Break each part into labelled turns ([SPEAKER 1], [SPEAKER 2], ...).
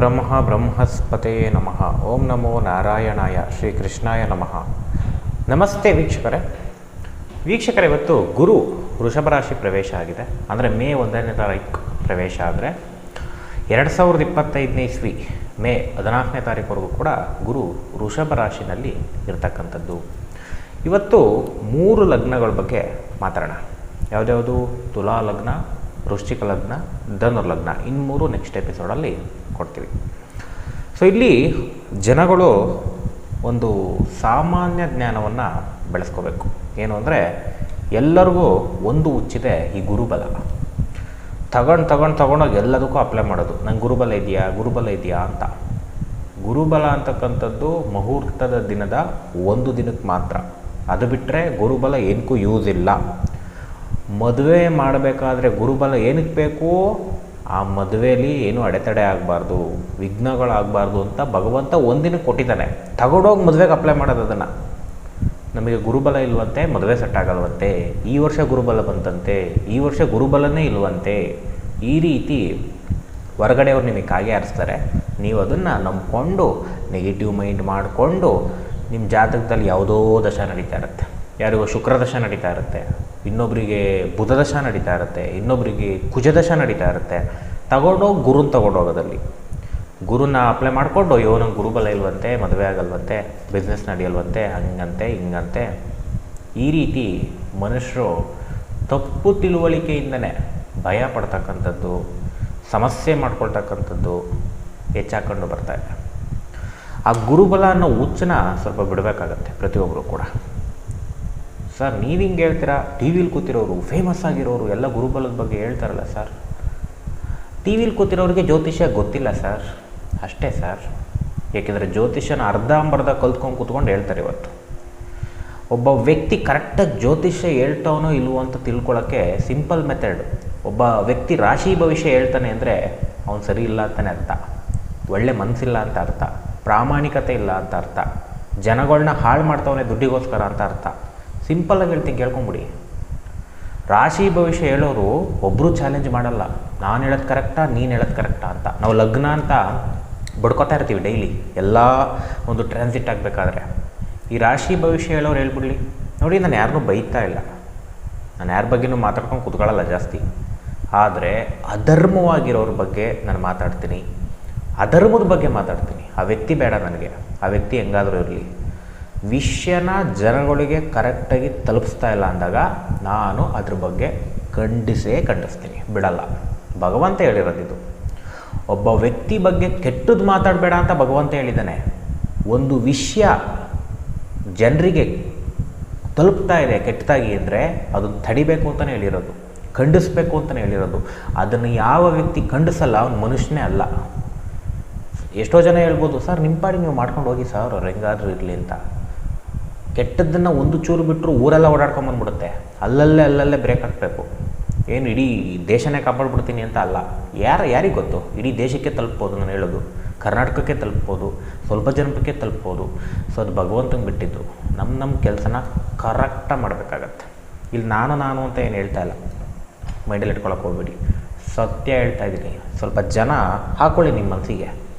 [SPEAKER 1] ಬ್ರಹ್ಮ ಬ್ರಹ್ಮಸ್ಪತೇ ನಮಃ ಓಂ ನಮೋ ನಾರಾಯಣಾಯ ಶ್ರೀ ಕೃಷ್ಣಾಯ ನಮಃ ನಮಸ್ತೆ ವೀಕ್ಷಕರೇ. ವೀಕ್ಷಕರೇ, ಇವತ್ತು ಗುರು ವೃಷಭ ರಾಶಿ ಪ್ರವೇಶ ಆಗಿದೆ. ಅಂದರೆ ಮೇ ಒಂದನೇ ತಾರೀಕು ಪ್ರವೇಶ ಆದರೆ ಎರಡು ಸಾವಿರದ ಇಪ್ಪತ್ತೈದನೇ ಇಸ್ವಿ, ಮೇ ಹದಿನಾಲ್ಕನೇ ತಾರೀಕುವರೆಗೂ ಕೂಡ ಗುರು ವೃಷಭ ರಾಶಿನಲ್ಲಿ ಇರ್ತಕ್ಕಂಥದ್ದು. ಇವತ್ತು ಮೂರು ಲಗ್ನಗಳ ಬಗ್ಗೆ ಮಾತಾಡೋಣ. ಯಾವುದ್ಯಾವುದು? ತುಲಾ ಲಗ್ನ, ವೃಶ್ಚಿಕ ಲಗ್ನ ಧನುರ್ಲಗ್ನ ಲಗ್ನ. ಇನ್ನು ಮೂರು ನೆಕ್ಸ್ಟ್ ಎಪಿಸೋಡಲ್ಲಿ ಕೊಡ್ತೀವಿ. ಸೊ ಇಲ್ಲಿ ಜನಗಳು ಒಂದು ಸಾಮಾನ್ಯ ಜ್ಞಾನವನ್ನು ಬೆಳೆಸ್ಕೋಬೇಕು. ಏನು ಅಂದರೆ, ಎಲ್ಲರಿಗೂ ಒಂದು ಹುಚ್ಚಿದೆ, ಈ ಗುರುಬಲ. ತಗೊಂಡು ತಗೊಂಡು ತಗೊಂಡೋಗಿ ಎಲ್ಲದಕ್ಕೂ ಅಪ್ಲೈ ಮಾಡೋದು. ನಂಗೆ ಗುರುಬಲ ಇದೆಯಾ ಗುರುಬಲ ಇದೆಯಾ ಅಂತ. ಗುರುಬಲ ಅಂತಕ್ಕಂಥದ್ದು ಮುಹೂರ್ತದ ದಿನದ ಒಂದು ದಿನಕ್ಕೆ ಮಾತ್ರ. ಅದು ಬಿಟ್ಟರೆ ಗುರುಬಲ ಏನಕ್ಕೂ ಯೂಸ್ ಇಲ್ಲ. ಮದುವೆ ಮಾಡಬೇಕಾದ್ರೆ ಗುರುಬಲ ಏನಕ್ಕೆ ಬೇಕು? ಆ ಮದುವೆಯಲ್ಲಿ ಏನು ಅಡೆತಡೆ ಆಗಬಾರ್ದು, ವಿಘ್ನಗಳಾಗಬಾರ್ದು ಅಂತ ಭಗವಂತ ಒಂದಿನ ಕೊಟ್ಟಿದ್ದಾನೆ. ತಗೊಂಡೋಗಿ ಮದುವೆಗೆ ಅಪ್ಲೈ ಮಾಡೋದು ಅದನ್ನು. ನಮಗೆ ಗುರುಬಲ ಇಲ್ವಂತೆ ಮದುವೆ ಸೆಟ್ ಆಗಲ್ವಂತೆ, ಈ ವರ್ಷ ಗುರುಬಲ ಬಂತಂತೆ, ಈ ವರ್ಷ ಗುರುಬಲನೇ ಇಲ್ವಂತೆ, ಈ ರೀತಿ ಹೊರಗಡೆಯವ್ರು ನಿಮಗೆ ಕಾಗೆ ಆರಿಸ್ತಾರೆ. ನೀವು ಅದನ್ನು ನಂಬ್ಕೊಂಡು ನೆಗೆಟಿವ್ ಮೈಂಡ್ ಮಾಡಿಕೊಂಡು, ನಿಮ್ಮ ಜಾತಕದಲ್ಲಿ ಯಾವುದೋ ದಶ ನಡೀತಾ ಇರುತ್ತೆ. ಯಾರಿಗೋ ಶುಕ್ರ ದಶ ನಡೀತಾ ಇರುತ್ತೆ. ಇನ್ನೊಬ್ಬರಿಗೆ ಬುಧದಶ ನಡೀತಾ ಇರುತ್ತೆ ಇನ್ನೊಬ್ಬರಿಗೆ ಕುಜದಶ ನಡೀತಾ ಇರುತ್ತೆ. ತಗೊಂಡೋಗಿ ಗುರುನ ತಗೊಂಡೋಗೋದಲ್ಲಿ ಗುರುನ ಅಪ್ಲೈ ಮಾಡಿಕೊಂಡು, ಅಯ್ಯೋ, ನಂಗೆ ಗುರುಬಲ ಇಲ್ವಂತೆ, ಮದುವೆ ಆಗಲ್ವಂತೆ ಬಿಸ್ನೆಸ್ ನಡೆಯಲ್ವಂತೆ, ಹಂಗಂತೆ, ಹಿಂಗಂತೆ. ಈ ರೀತಿ ಮನುಷ್ಯರು ತಪ್ಪು ತಿಳುವಳಿಕೆಯಿಂದನೇ ಭಯ ಪಡ್ತಕ್ಕಂಥದ್ದು, ಸಮಸ್ಯೆ ಮಾಡ್ಕೊಳ್ತಕ್ಕಂಥದ್ದು ಹೆಚ್ಚಾಕೊಂಡು ಬರ್ತಾ ಇದೆ. ಆ ಗುರುಬಲ ಅನ್ನೋ ಹುಚ್ಚನ ಸ್ವಲ್ಪ ಬಿಡಬೇಕಾಗತ್ತೆ ಪ್ರತಿಯೊಬ್ಬರು ಕೂಡ. ಸರ್, ನೀವು ಹಿಂಗೆ ಹೇಳ್ತೀರಾ? ಟಿ ವಿಲಿ ಕೂತಿರೋರು ಫೇಮಸ್ ಆಗಿರೋರು, ಎಲ್ಲ ಗುರುಬಲದ ಬಗ್ಗೆ ಹೇಳ್ತಾರಲ್ಲ ಸರ್. ಟಿ ವಿಲಿ ಕೂತಿರೋರಿಗೆ ಜ್ಯೋತಿಷ್ಯ ಗೊತ್ತಿಲ್ಲ ಸರ್. ಅಷ್ಟೇ ಸರ್. ಏಕೆಂದರೆ ಜ್ಯೋತಿಷ್ಯನ ಅರ್ಧಂಬರ್ಧ ಕಲ್ತ್ಕೊಂಡು ಕೂತ್ಕೊಂಡು ಹೇಳ್ತಾರೆ ಇವತ್ತು. ಒಬ್ಬ ವ್ಯಕ್ತಿ ಕರೆಕ್ಟಾಗಿ ಜ್ಯೋತಿಷ್ಯ ಹೇಳ್ತಾವನೋ ಇಲ್ವೋ ಅಂತ ತಿಳ್ಕೊಳ್ಳೋಕ್ಕೆ ಸಿಂಪಲ್ ಮೆಥಡ್. ಒಬ್ಬ ವ್ಯಕ್ತಿ ರಾಶಿ ಭವಿಷ್ಯ ಹೇಳ್ತಾನೆ ಅಂದರೆ ಅವನು ಸರಿ ಇಲ್ಲ ಅಂತಾನೆ ಅರ್ಥ. ಒಳ್ಳೆ ಮನಸ್ಸಿಲ್ಲ ಅಂತ ಅರ್ಥ. ಪ್ರಾಮಾಣಿಕತೆ ಇಲ್ಲ ಅಂತ ಅರ್ಥ. ಜನಗಳನ್ನ ಹಾಳು ಮಾಡ್ತಾವನೆ ದುಡ್ಡಿಗೋಸ್ಕರ ಅಂತ ಅರ್ಥ. ಸಿಂಪಲ್ಲಾಗಿ ಹೇಳ್ತೀನಿ, ಕೇಳ್ಕೊಂಬಿಡಿ. ರಾಶಿ ಭವಿಷ್ಯ ಹೇಳೋರು ಒಬ್ಬರು ಚಾಲೆಂಜ್ ಮಾಡಲ್ಲ. ನಾನು ಹೇಳೋದು ಕರೆಕ್ಟಾ ನೀನು ಹೇಳೋದು ಕರೆಕ್ಟಾ ಅಂತ. ನಾವು ಲಗ್ನ ಅಂತ ಬಡ್ಕೋತಾ ಇರ್ತೀವಿ ಡೈಲಿ ಎಲ್ಲ ಒಂದು ಟ್ರಾನ್ಸಿಟ್ ಆಗಬೇಕಾದ್ರೆ. ಈ ರಾಶಿ ಭವಿಷ್ಯ ಹೇಳೋರು ಹೇಳ್ಬಿಡ್ಲಿ. ನೋಡಿ, ನಾನು ಯಾರನ್ನೂ ಬೈತಾ ಇಲ್ಲ. ನಾನು ಯಾರ ಬಗ್ಗೆನೂ ಮಾತಾಡ್ಕೊಂಡು ಕೂತ್ಕೊಳ್ಳಲ್ಲ ಜಾಸ್ತಿ. ಆದರೆ ಅಧರ್ಮವಾಗಿರೋರ ಬಗ್ಗೆ ನಾನು ಮಾತಾಡ್ತೀನಿ. ಅಧರ್ಮದ ಬಗ್ಗೆ ಮಾತಾಡ್ತೀನಿ. ಆ ವ್ಯಕ್ತಿ ಬೇಡ ನನಗೆ. ಆ ವ್ಯಕ್ತಿ ಹೆಂಗಾದರೂ ಇರಲಿ. ವಿಷಯನ ಜನಗಳಿಗೆ ಕರೆಕ್ಟಾಗಿ ತಲುಪಿಸ್ತಾ ಇಲ್ಲ ಅಂದಾಗ ನಾನು ಅದ್ರ ಬಗ್ಗೆ ಖಂಡಿಸೇ ಖಂಡಿಸ್ತೀನಿ. ಬಿಡಲ್ಲ. ಭಗವಂತ ಹೇಳಿರೋದಿದು. ಒಬ್ಬ ವ್ಯಕ್ತಿ ಬಗ್ಗೆ ಕೆಟ್ಟದ್ದು ಮಾತಾಡಬೇಡ ಅಂತ ಭಗವಂತ ಹೇಳಿದ್ದಾನೆ. ಒಂದು ವಿಷಯ ಜನರಿಗೆ ತಲುಪ್ತಾ ಇದೆ, ಕೆಟ್ಟದಾಗಿ ಅಂದರೆ ಅದನ್ನು ತಡಿಬೇಕು ಅಂತಲೇ ಹೇಳಿರೋದು. ಖಂಡಿಸ್ಬೇಕು ಅಂತಲೇ ಹೇಳಿರೋದು. ಅದನ್ನು ಯಾವ ವ್ಯಕ್ತಿ ಖಂಡಿಸಲ್ಲ, ಅವನು ಮನುಷ್ಯನೇ ಅಲ್ಲ. ಎಷ್ಟೋ ಜನ ಹೇಳ್ಬೋದು, ಸರ್ ನಿಮ್ಮ ಪಾಡಿ ನೀವು ಮಾಡ್ಕೊಂಡು ಹೋಗಿ, ಸರ್ ಅವ್ರು ಹೆಂಗಾದ್ರೂ ಇರಲಿ ಅಂತ. ಕೆಟ್ಟದ್ದನ್ನು ಒಂದು ಚೂರು ಬಿಟ್ಟರು ಊರೆಲ್ಲ ಓಡಾಡ್ಕೊಂಬಂದ್ಬಿಡುತ್ತೆ ಅಲ್ಲಲ್ಲೇ ಅಲ್ಲಲ್ಲೇ ಬ್ರೇಕ್ ಹಾಕಬೇಕು. ಏನು ಇಡೀ ದೇಶನೇ ಕಾಪಾಡ್ಬಿಡ್ತೀನಿ ಅಂತ ಅಲ್ಲ. ಯಾರು, ಯಾರಿಗೆ ಗೊತ್ತು? ಇಡೀ ದೇಶಕ್ಕೆ ತಲುಪ್ಬೋದು ನಾನು ಹೇಳೋದು. ಕರ್ನಾಟಕಕ್ಕೆ ತಲುಪ್ಬೋದು. ಸ್ವಲ್ಪ ಜನಕ್ಕೆ ತಲುಪ್ಬೋದು. ಸೊ ಅದು ಭಗವಂತಂಗೆ ಬಿಟ್ಟಿದ್ದು. ನಮ್ಮ ನಮ್ಮ ಕೆಲಸನ ಕರೆಕ್ಟಾಗಿ ಮಾಡಬೇಕಾಗತ್ತೆ. ಇಲ್ಲಿ ನಾನು ನಾನು ಅಂತ ಏನು ಹೇಳ್ತಾ ಇಲ್ಲ. ಮೈಂಡಲ್ಲಿ ಇಟ್ಕೊಳಕ್ಕೆ ಹೋಗ್ಬೇಡಿ. ಸತ್ಯ ಹೇಳ್ತಾ ಇದ್ದೀನಿ ಸ್ವಲ್ಪ ಜನ ಹಾಕ್ಕೊಳ್ಳಿ ನಿಮ್ಮ ಮನಸ್ಸಿಗೆ.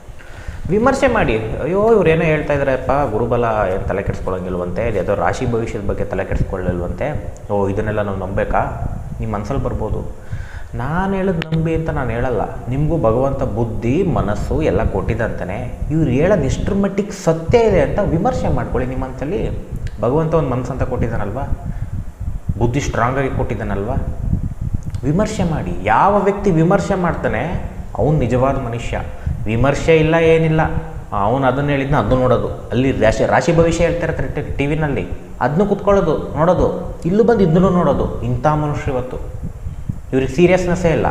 [SPEAKER 1] ವಿಮರ್ಶೆ ಮಾಡಿ. ಅಯ್ಯೋ ಇವ್ರೇನೋ ಹೇಳ್ತಾ ಇದ್ದಾರಪ್ಪ, ಗುರುಬಲ ಏನು ತಲೆ ಕೆಡಿಸ್ಕೊಳ್ಳೋಂಗಿಲ್ವಂತೆ ಯಾವುದೋ ರಾಶಿ ಭವಿಷ್ಯದ ಬಗ್ಗೆ ತಲೆ ಕೆಡಿಸ್ಕೊಳ್ಳಿಲ್ವಂತೆ. ಓ, ಇದನ್ನೆಲ್ಲ ನಾವು ನಂಬೇಕಾ? ನಿಮ್ಮ ಮನಸ್ಸಲ್ಲಿ ಬರ್ಬೋದು. ನಾನು ಹೇಳೋದು ನಂಬಿ ಅಂತ ನಾನು ಹೇಳಲ್ಲ. ನಿಮಗೂ ಭಗವಂತ ಬುದ್ಧಿ, ಮನಸ್ಸು ಎಲ್ಲ ಕೊಟ್ಟಿದ್ದಂತಾನೆ, ಇವ್ರು ಹೇಳೋದು ಎಷ್ಟರ ಮಟ್ಟಿಗೆ ಸತ್ಯ ಇದೆ ಅಂತ ವಿಮರ್ಶೆ ಮಾಡ್ಕೊಳ್ಳಿ ನಿಮ್ಮ ಮನಸ್ಸಲ್ಲಿ ಭಗವಂತ ಒಂದು ಮನಸ್ಸು ಅಂತ ಕೊಟ್ಟಿದ್ದಾನಲ್ವಾ? ಬುದ್ಧಿ ಸ್ಟ್ರಾಂಗಾಗಿ ಕೊಟ್ಟಿದ್ದಾನಲ್ವಾ? ವಿಮರ್ಶೆ ಮಾಡಿ. ಯಾವ ವ್ಯಕ್ತಿ ವಿಮರ್ಶೆ ಮಾಡ್ತಾನೆ? ಅವನು ನಿಜವಾದ ಮನುಷ್ಯ. ವಿಮರ್ಶೆ ಇಲ್ಲ, ಏನಿಲ್ಲ. ಅವನು ಅದನ್ನು ಹೇಳಿದ್ನ, ಅದನ್ನು ನೋಡೋದು. ಅಲ್ಲಿ ರಾಶಿ ರಾಶಿ ಭವಿಷ್ಯ ಹೇಳ್ತಾರೆ ಟಿ ವಿನಲ್ಲಿ. ಅದನ್ನು ಕುತ್ಕೊಳ್ಳೋದು, ನೋಡೋದು. ಇಲ್ಲೂ ಬಂದು ಇದನ್ನು ನೋಡೋದು. ಇಂಥ ಮನುಷ್ಯ ಇವತ್ತು. ಇವ್ರಿಗೆ ಸೀರಿಯಸ್ನೆಸ್ಸೇ ಇಲ್ಲ.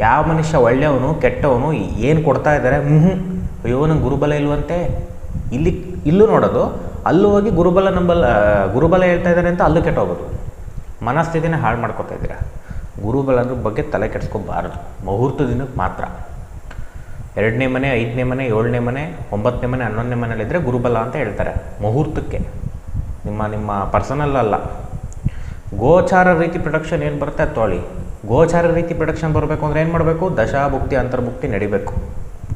[SPEAKER 1] ಯಾವ ಮನುಷ್ಯ ಒಳ್ಳೆಯವನು, ಕೆಟ್ಟವನು, ಏನು ಕೊಡ್ತಾ ಇದ್ದಾರೆ ಹ್ಞೂ ಅಯ್ಯೋ, ನಂಗೆ ಗುರುಬಲ ಇಲ್ವಂತೆ. ಇಲ್ಲಿ, ಇಲ್ಲೂ ನೋಡೋದು. ಅಲ್ಲೂ ಹೋಗಿ ಗುರುಬಲ ನಂಬಲ್ ಗುರುಬಲ ಹೇಳ್ತಾ ಇದ್ದಾರೆ ಅಂತ ಅಲ್ಲೂ ಕೆಟ್ಟೋಗೋದು. ಮನಸ್ಥಿತಿನೇ ಹಾಳು ಮಾಡ್ಕೊತಾ ಇದ್ದೀರಾ. ಗುರುಬಲದ ಬಗ್ಗೆ ತಲೆ ಕೆಡಿಸ್ಕೋಬಾರದು. ಮುಹೂರ್ತ ದಿನಕ್ಕೆ ಮಾತ್ರ. ಎರಡನೇ ಮನೆ, ಐದನೇ ಮನೆ, ಏಳನೇ ಮನೆ, ಒಂಬತ್ತನೇ ಮನೆ, ಹನ್ನೊಂದನೇ ಮನೆಯಲ್ಲಿದ್ದರೆ ಗುರುಬಲ ಅಂತ ಹೇಳ್ತಾರೆ. ಮುಹೂರ್ತಕ್ಕೆ. ನಿಮ್ಮ ನಿಮ್ಮ ಪರ್ಸನಲ್ ಅಲ್ಲ. ಗೋಚಾರ ರೀತಿ ಪ್ರೊಡಕ್ಷನ್ ಏನು ಬರುತ್ತೆ ತೊಗೊಳ್ಳಿ ಗೋಚಾರ ರೀತಿ ಪ್ರೊಡಕ್ಷನ್ ಬರಬೇಕು ಅಂದರೆ ಏನು ಮಾಡಬೇಕು? ದಶಾಭುಕ್ತಿ, ಅಂತರ್ಭುಕ್ತಿ ನಡಿಬೇಕು.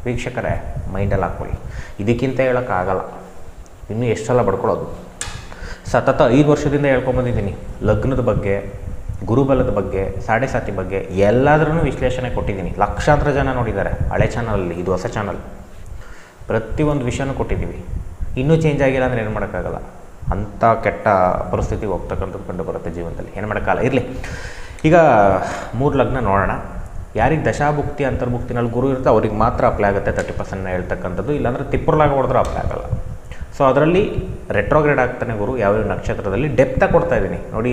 [SPEAKER 1] ವೀಕ್ಷಕರೇ ಮೈಂಡಲ್ಲಿ ಹಾಕ್ಕೊಳ್ಳಿ. ಇದಕ್ಕಿಂತ ಹೇಳೋಕ್ಕಾಗಲ್ಲ ಇನ್ನೂ ಎಷ್ಟು ಸಲ ಬಡ್ಕೊಳ್ಳೋದು? ಸತತ ಐದು ವರ್ಷದಿಂದ ಹೇಳ್ಕೊಂಬಂದಿದ್ದೀನಿ ಲಗ್ನದ ಬಗ್ಗೆ ಗುರುಬಲದ ಬಗ್ಗೆ, ಸಾಡೆ ಸಾತಿ ಬಗ್ಗೆ ಎಲ್ಲಾದ್ರೂ ವಿಶ್ಲೇಷಣೆ ಕೊಟ್ಟಿದ್ದೀನಿ. ಲಕ್ಷಾಂತರ ಜನ ನೋಡಿದ್ದಾರೆ, ಹಳೆ ಚಾನಲಲ್ಲಿ ಇದು ಹೊಸ ಚಾನಲ್ ಪ್ರತಿಯೊಂದು ವಿಷಯನೂ ಕೊಟ್ಟಿದ್ದೀವಿ. ಇನ್ನೂ ಚೇಂಜ್ ಆಗಿಲ್ಲ ಅಂದರೆ ಏನು ಮಾಡೋಕ್ಕಾಗಲ್ಲ. ಅಂಥ ಕೆಟ್ಟ ಪರಿಸ್ಥಿತಿಗೆ ಹೋಗ್ತಕ್ಕಂಥದ್ದು ಕಂಡು ಬರುತ್ತೆ ಜೀವನದಲ್ಲಿ. ಏನು ಮಾಡೋಕ್ಕಾಗಲ್ಲ. ಇರಲಿ. ಈಗ ಮೂರು ಲಗ್ನ ನೋಡೋಣ. ಯಾರಿಗೆ ದಶಾಭುಕ್ತಿ, ಅಂತರ್ಭುಕ್ತಿನಲ್ಲಿ ಗುರು ಇರುತ್ತೆ ಅವ್ರಿಗೆ ಮಾತ್ರ ಅಪ್ಲೈ ಆಗುತ್ತೆ ತರ್ಟಿ ಪರ್ಸೆಂಟ್ನ ಹೇಳ್ತಕ್ಕಂಥದ್ದು. ಇಲ್ಲಾಂದರೆ ತಿಪ್ಪರ್ಲಾಗ ಹೊಡೆದ್ರೆ ಅಪ್ಲೈ ಆಗಲ್ಲ. ಸೊ ಅದರಲ್ಲಿ ರೆಟ್ರೋಗ್ರೇಡ್ ಆಗ್ತಾನೆ ಗುರು ಯಾವ ನಕ್ಷತ್ರದಲ್ಲಿ ಡೆಪ್ತಾಗಿ ಕೊಡ್ತಾ ಇದ್ದೀನಿ. ನೋಡಿ,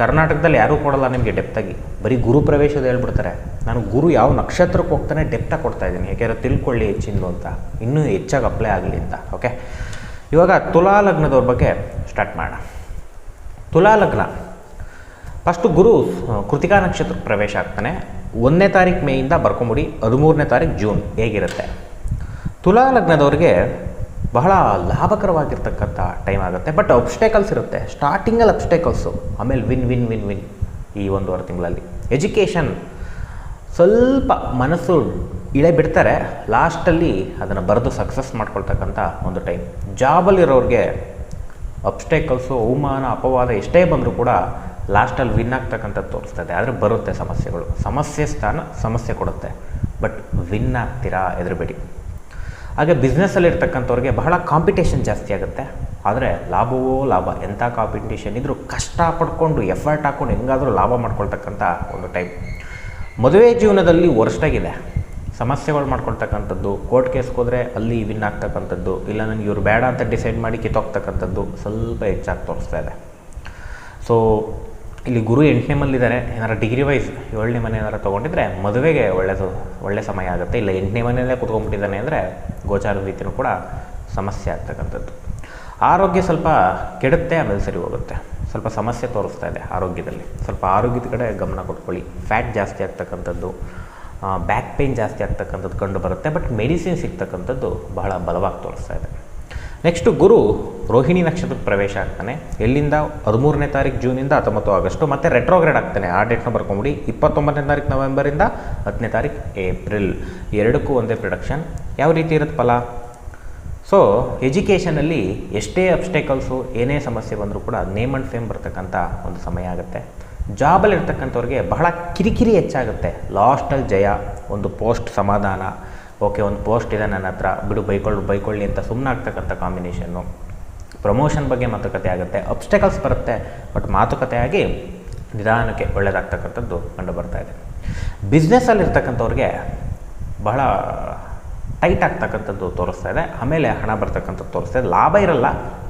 [SPEAKER 1] ಕರ್ನಾಟಕದಲ್ಲಿ ಯಾರೂ ಕೊಡಲ್ಲ ನಿಮಗೆ ಡೆಪ್ತಾಗಿ ಬರೀ ಗುರು ಪ್ರವೇಶದ ಹೇಳ್ಬಿಡ್ತಾರೆ. ನಾನು ಗುರು ಯಾವ ನಕ್ಷತ್ರಕ್ಕೆ ಹೋಗ್ತಾನೆ ಡೆಪ್ತಾಗಿ ಕೊಡ್ತಾ ಇದ್ದೀನಿ. ಯಾಕೆಂದರೆ ತಿಳ್ಕೊಳ್ಳಿ ಹೆಚ್ಚಿಂದು ಅಂತ. ಇನ್ನೂ ಹೆಚ್ಚಾಗಿ ಅಪ್ಲೈ ಆಗಲಿ ಅಂತ ಓಕೆ ಇವಾಗ ತುಲಾ ಲಗ್ನದವ್ರ ಬಗ್ಗೆ ಸ್ಟಾರ್ಟ್ ಮಾಡೋಣ. ತುಲಾ ಲಗ್ನ. ಫಸ್ಟು ಗುರು ಕೃತಿಕಾ ನಕ್ಷತ್ರಕ್ಕೆ ಪ್ರವೇಶ ಆಗ್ತಾನೆ. ಒಂದನೇ ತಾರೀಕು ಮೇಯಿಂದ ಬರ್ಕೊಂಬಿಡಿ, ಹದಿಮೂರನೇ ತಾರೀಕು ಜೂನ್ ಹೇಗಿರುತ್ತೆ? ತುಲಾ ಲಗ್ನದವ್ರಿಗೆ ಬಹಳ ಲಾಭಕರವಾಗಿರ್ತಕ್ಕಂಥ ಟೈಮ್ ಆಗುತ್ತೆ. ಬಟ್ ಅಬ್ಸ್ಟೇಕಲ್ಸ್ ಇರುತ್ತೆ. ಸ್ಟಾರ್ಟಿಂಗಲ್ಲಿ ಅಬ್ಸ್ಟೇಕಲ್ಸು ಆಮೇಲೆ ವಿನ್ ವಿನ್ ವಿನ್ ವಿನ್ ಈ ಒಂದೂವರೆ ತಿಂಗಳಲ್ಲಿ. ಎಜುಕೇಷನ್ ಸ್ವಲ್ಪ ಮನಸ್ಸು ಇಳೆ ಬಿಡ್ತಾರೆ. ಲಾಸ್ಟಲ್ಲಿ ಅದನ್ನು ಬರೆದು ಸಕ್ಸಸ್ ಮಾಡ್ಕೊಳ್ತಕ್ಕಂಥ ಒಂದು ಟೈಮ್ ಜಾಬಲ್ಲಿರೋರಿಗೆ ಅಬ್ಸ್ಟೇಕಲ್ಸು ಅವಮಾನ, ಅಪವಾದ ಎಷ್ಟೇ ಬಂದರೂ ಕೂಡ ಲಾಸ್ಟಲ್ಲಿ ವಿನ್ ಆಗ್ತಕ್ಕಂಥ ತೋರಿಸ್ತದೆ. ಆದರೆ ಬರುತ್ತೆ ಸಮಸ್ಯೆಗಳು. ಸಮಸ್ಯೆ ಸ್ಥಾನ ಸಮಸ್ಯೆ ಕೊಡುತ್ತೆ. ಬಟ್ ವಿನ್ ಆಗ್ತೀರಾ? ಹೆದರಬೇಡಿ. ಹಾಗೆ ಬಿಸ್ನೆಸ್ಸಲ್ಲಿ ಇರ್ತಕ್ಕಂಥವ್ರಿಗೆ ಬಹಳ ಕಾಂಪಿಟೇಷನ್ ಜಾಸ್ತಿ ಆಗುತ್ತೆ. ಆದರೆ ಲಾಭವೋ ಲಾಭ ಎಂಥ ಕಾಂಪಿಟೇಷನ್ ಇದ್ದರೂ ಕಷ್ಟ ಪಡ್ಕೊಂಡು ಎಫರ್ಟ್ ಹಾಕ್ಕೊಂಡು ಹೆಂಗಾದರೂ ಲಾಭ ಮಾಡ್ಕೊಳ್ತಕ್ಕಂಥ ಒಂದು ಟೈಮ್ ಮದುವೆ ಜೀವನದಲ್ಲಿ ವರ್ಸ್ಟಾಗಿದೆ ಸಮಸ್ಯೆಗಳು ಮಾಡ್ಕೊಳ್ತಕ್ಕಂಥದ್ದು ಕೋರ್ಟ್ ಕೇಸ್ಗೋದ್ರೆ ಅಲ್ಲಿ ವಿನ್ ಆಗ್ತಕ್ಕಂಥದ್ದು, ಇಲ್ಲ ನನಗೆ ಇವ್ರು ಬೇಡ ಅಂತ ಡಿಸೈಡ್ ಮಾಡಿ ಕಿತ್ತೋಗ್ತಕ್ಕಂಥದ್ದು ಸ್ವಲ್ಪ ಹೆಚ್ಚಾಗಿ ತೋರಿಸ್ತಾ ಇದೆ. ಸೊ ಇಲ್ಲಿ ಗುರು ಎಂಟನೇ ಇದ್ದಾರೆ ಏನಾರು ಡಿಗ್ರಿ ವೈಸ್ ಏಳನೇ ಮನೆ ಏನಾರು ತೊಗೊಂಡಿದ್ರೆ ಮದುವೆಗೆ ಒಳ್ಳೆಯದು ಒಳ್ಳೆ ಸಮಯ ಆಗುತ್ತೆ. ಇಲ್ಲ ಎಂಟನೇ ಮನೆಯಲ್ಲೇ ಕುತ್ಕೊಂಡ್ಬಿಟ್ಟಿದ್ದಾನೆ ಅಂದರೆ ಗೋಚಾರದ ರೀತಿಯೂ ಕೂಡ ಸಮಸ್ಯೆ ಆಗ್ತಕ್ಕಂಥದ್ದು. ಆರೋಗ್ಯ ಸ್ವಲ್ಪ ಕೆಡುತ್ತೆ, ಆಮೇಲೆ ಸರಿ ಹೋಗುತ್ತೆ. ಸ್ವಲ್ಪ ಸಮಸ್ಯೆ ತೋರಿಸ್ತಾ ಇದೆ ಆರೋಗ್ಯದಲ್ಲಿ. ಸ್ವಲ್ಪ ಆರೋಗ್ಯದ ಕಡೆ ಗಮನ ಕೊಟ್ಕೊಳ್ಳಿ. ಫ್ಯಾಟ್ ಜಾಸ್ತಿ ಆಗ್ತಕ್ಕಂಥದ್ದು ಬ್ಯಾಕ್ ಪೇಯ್ನ್ ಜಾಸ್ತಿ ಆಗ್ತಕ್ಕಂಥದ್ದು ಕಂಡು ಬರುತ್ತೆ. ಬಟ್ ಮೆಡಿಸಿನ್ ಸಿಗ್ತಕ್ಕಂಥದ್ದು ಬಹಳ ಬಲವಾಗಿ ತೋರಿಸ್ತಾ ಇದೆ. ನೆಕ್ಸ್ಟು ಗುರು ರೋಹಿಣಿ ನಕ್ಷತ್ರಕ್ಕೆ ಪ್ರವೇಶ ಆಗ್ತಾನೆ. ಎಲ್ಲಿಂದ? ಹದಿಮೂರನೇ ತಾರೀಕು ಜೂನಿಂದ ಹತ್ತೊಂಬತ್ತು ಆಗಸ್ಟು. ಮತ್ತು ರೆಟ್ರೋಗ್ರೇಡ್ ಆಗ್ತಾನೆ. ಆ ಡೇಟ್ನ ಬರ್ಕೊಂಬಿಡಿ. ಇಪ್ಪತ್ತೊಂಬತ್ತನೇ ತಾರೀಕು ನವೆಂಬರಿಂದ ಹತ್ತನೇ ತಾರೀಕು ಏಪ್ರಿಲ್. ಎರಡಕ್ಕೂ ಒಂದೇ ಪ್ರೊಡಕ್ಷನ್ ಯಾವ ರೀತಿ ಇರುತ್ತೆ ಫಲ? ಸೊ ಎಜುಕೇಷನಲ್ಲಿ ಎಷ್ಟೇ ಅಬ್ಸ್ಟೇಕಲ್ಸು ಏನೇ ಸಮಸ್ಯೆ ಬಂದರೂ ಕೂಡ ನೇಮ್ ಆ್ಯಂಡ್ ಫೇಮ್ ಬರ್ತಕ್ಕಂಥ ಒಂದು ಸಮಯ ಆಗುತ್ತೆ. ಜಾಬಲ್ಲಿ ಇರ್ತಕ್ಕಂಥವ್ರಿಗೆ ಬಹಳ ಕಿರಿಕಿರಿ ಹೆಚ್ಚಾಗುತ್ತೆ. ಲಾಸ್ಟಲ್ಲಿ ಜಯ, ಒಂದು ಪೋಸ್ಟ್ ಸಮಾಧಾನ. ಓಕೆ, ಒಂದು ಪೋಸ್ಟ್ ಇದೆ ನನ್ನ ಹತ್ರ. ಬಿಡು, ಬೈಕೊಳ್ಳು, ಬೈಕೊಳ್ಳಿ ಅಂತ ಸುಮ್ಮನೆ ಆಗ್ತಕ್ಕಂಥ ಕಾಂಬಿನೇಷನ್ನು ಪ್ರಮೋಷನ್ ಬಗ್ಗೆ ಮಾತುಕತೆ ಆಗುತ್ತೆ. ಅಬ್ಸ್ಟೆಕಲ್ಸ್ ಬರುತ್ತೆ ಬಟ್ ಮಾತುಕತೆಯಾಗಿ ನಿಧಾನಕ್ಕೆ ಒಳ್ಳೆಯದಾಗ್ತಕ್ಕಂಥದ್ದು ಕಂಡು ಬರ್ತಾ ಇದೆ. ಬಿಸ್ನೆಸ್ಸಲ್ಲಿ ಇರ್ತಕ್ಕಂಥವ್ರಿಗೆ ಬಹಳ ಟೈಟ್ ಆಗ್ತಕ್ಕಂಥದ್ದು ತೋರಿಸ್ತಾ ಇದೆ. ಆಮೇಲೆ ಹಣ ಬರ್ತಕ್ಕಂಥದ್ದು ತೋರಿಸ್ತಾ ಇದೆ. ಲಾಭ ಇರಲ್ಲ